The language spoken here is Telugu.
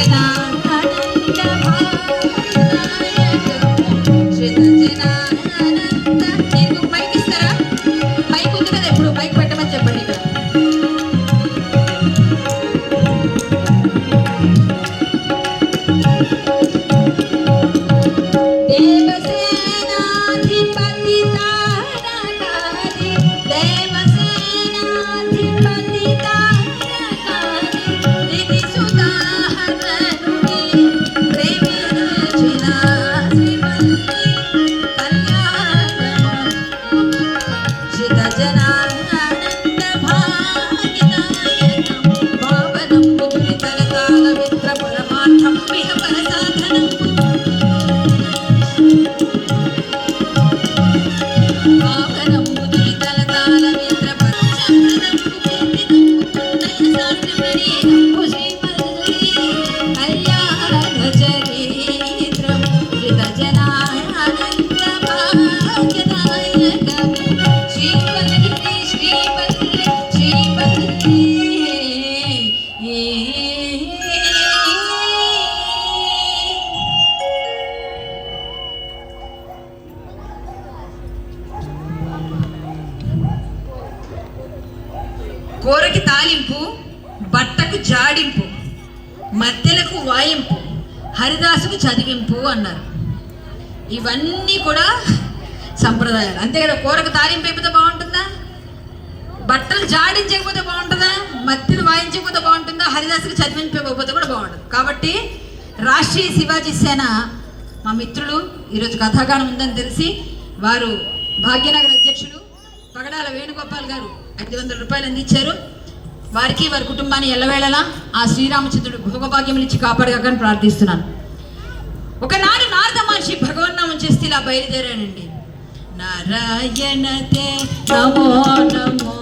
あり。కూరకి తాలింపు బట్టకు జాడింపు మధ్యలకు వాయింపు హరిదాసుకు చదివింపు అన్నారు. ఇవన్నీ కూడా సంప్రదాయాలు. అంతే కదా కూరకు తాలింపు అయిపోతే బాగుంటుందా? బట్టలు జాడించకపోతే బాగుంటుందా? మత్తిని వాయించకపోతే బాగుంటుందా? హరిదాసుకు చదివించకపోతే కూడా బాగుంటుంది. కాబట్టి రాష్ట్రీయ శివాజీ సేన మా మిత్రులు ఈరోజు కథాగానం ఉందని తెలిసి వారు భాగ్యనగర్ అధ్యక్షులు పగడాల వేణుగోపాల్ గారు ఐదు వందల రూపాయలు అందించారు. వారికి వారి కుటుంబాన్ని ఎల్లవేళలా ఆ శ్రీరామచంద్రుడు భోగభాగ్యములు ఇచ్చి కాపాడగాకని ప్రార్థిస్తున్నాను. ఒకనాడు నారద మహర్షి భగవన్నామం చేస్తే ఇలా బయలుదేరానండి నారాయణతే నమో నమో.